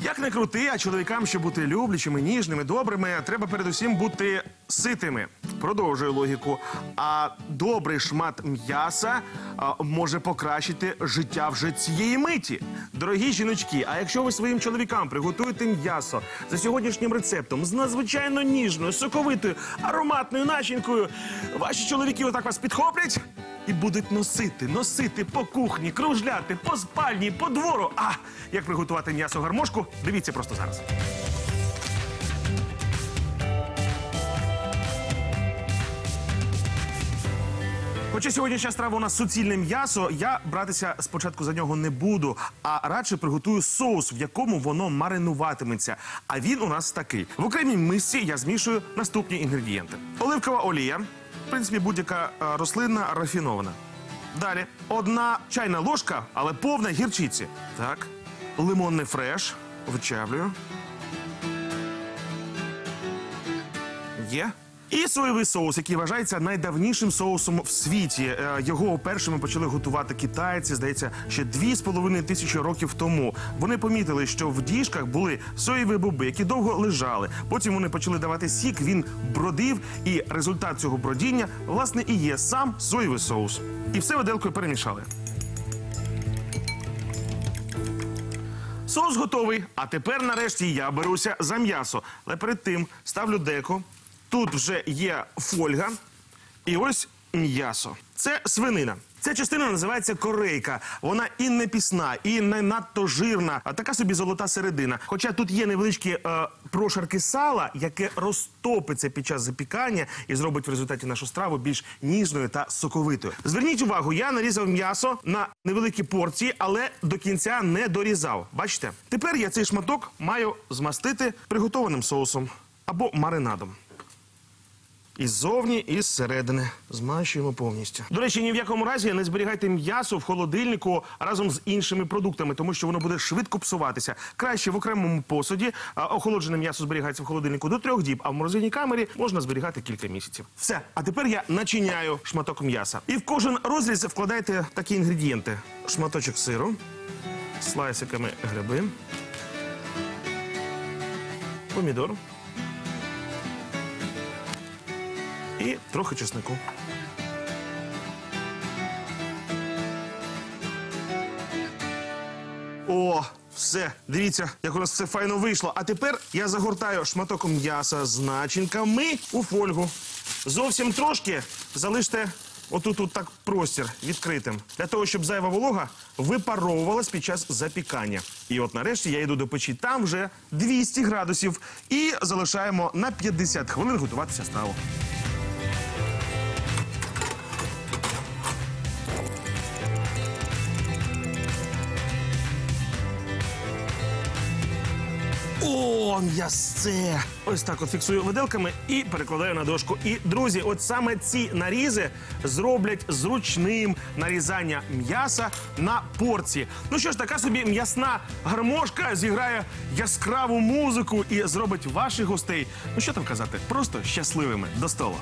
Як не крути, а чоловікам, щоб бути люблячими, ніжними, добрими, треба передусім бути ситими. Продовжую логіку. А добрий шмат м'яса а, може покращити життя вже цієї миті. Дорогі жіночки, а якщо ви своїм чоловікам приготуєте м'ясо за сьогоднішнім рецептом з надзвичайно ніжною, соковитою, ароматною начинкою, ваші чоловіки отак вас підхоплять і будуть носити, носити по кухні, кружляти, по спальні, по двору. А як приготувати м'ясо гармошку? Дивіться просто зараз. Хоча сьогоднішня страва у нас суцільне м'ясо, я братися спочатку за нього не буду, а радше приготую соус, в якому воно маринуватиметься. А він у нас такий. В окремій мисці я змішую наступні інгредієнти: оливкова олія, в принципі, будь-яка е, рослинна рафінована. Далі одна чайна ложка, але повна гірчиці. Так, лимонний фреш, вичавлюю. Є. І соєвий соус, який вважається найдавнішим соусом в світі. Е, Його першими почали готувати китайці, здається, ще дві з половиною тисячі років тому. Вони помітили, що в діжках були соєві боби, які довго лежали. Потім вони почали давати сік, він бродив, і результат цього бродіння, власне, і є сам соєвий соус. І все виделкою перемішали. Соус готовий. А тепер, нарешті, я беруся за м'ясо. Але перед тим ставлю деко. Тут вже є фольга. І ось м'ясо. Це свинина. Ця частина називається корейка. Вона і не пісна, і не надто жирна, а така собі золота середина. Хоча тут є невеличкі е, прошарки сала, яке розтопиться під час запікання і зробить в результаті нашу страву більш ніжною та соковитою. Зверніть увагу, я нарізав м'ясо на невеликі порції, але до кінця не дорізав. Бачите? Тепер я цей шматок маю змастити приготованим соусом або маринадом. І ззовні, і зсередини. Змащуємо повністю. До речі, ні в якому разі не зберігайте м'ясо в холодильнику разом з іншими продуктами, тому що воно буде швидко псуватися. Краще в окремому посуді. Охолоджене м'ясо зберігається в холодильнику до трьох діб, а в морозильній камері можна зберігати кілька місяців. Все. А тепер я начиняю шматок м'яса. І в кожен розріз вкладайте такі інгредієнти: шматочок сиру, слайсиками гриби, помідор. І трохи чеснику. О, все, дивіться, як у нас все файно вийшло. А тепер я загортаю шматоком м'яса з начинками у фольгу. Зовсім трошки залиште отут тут так простір відкритим, для того, щоб зайва волога випаровувалась під час запікання. І от нарешті я йду до печі, там вже 200 градусів, і залишаємо на 50 хвилин готуватися страву. М'ясце! Ось так от фіксую виделками і перекладаю на дошку. І друзі, от саме ці нарізи зроблять зручним нарізання м'яса на порції. Ну що ж, така собі м'ясна гармошка зіграє яскраву музику і зробить ваших гостей. Ну що там казати, просто щасливими до столу.